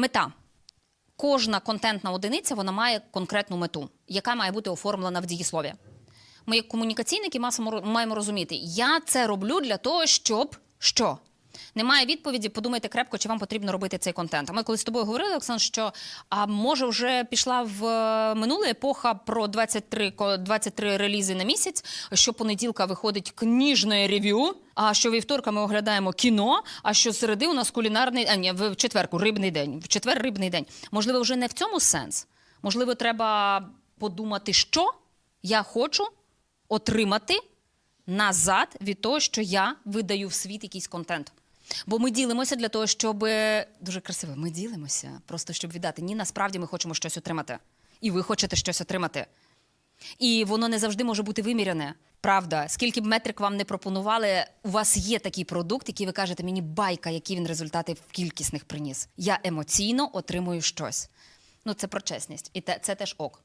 Мета. Кожна контентна одиниця вона має конкретну мету, яка має бути оформлена в дієслові. Ми, як комунікаційники, маємо розуміти, я це роблю для того, щоб що? Немає відповіді, подумайте крепко, чи вам потрібно робити цей контент. А ми коли з тобою говорили, Оксан, що а може вже пішла в е, минуле епоха про 23, ко- 23 релізи на місяць. Що понеділка виходить кніжне рев'ю, а що вівторка ми оглядаємо кіно. А що середи у нас кулінарний а ні, в четверку рибний день. В четвер рибний день. Можливо, вже не в цьому сенс. Можливо, треба подумати, що я хочу отримати назад від того, що я видаю в світ якийсь контент. Бо ми ділимося для того, щоб дуже красиво. Ми ділимося просто щоб віддати. Ні, насправді ми хочемо щось отримати. І ви хочете щось отримати. І воно не завжди може бути виміряне. Правда, скільки б метрик вам не пропонували, у вас є такий продукт, який ви кажете, мені байка, які він результати в кількісних приніс. Я емоційно отримую щось. Ну, це про чесність. І те, це теж ок.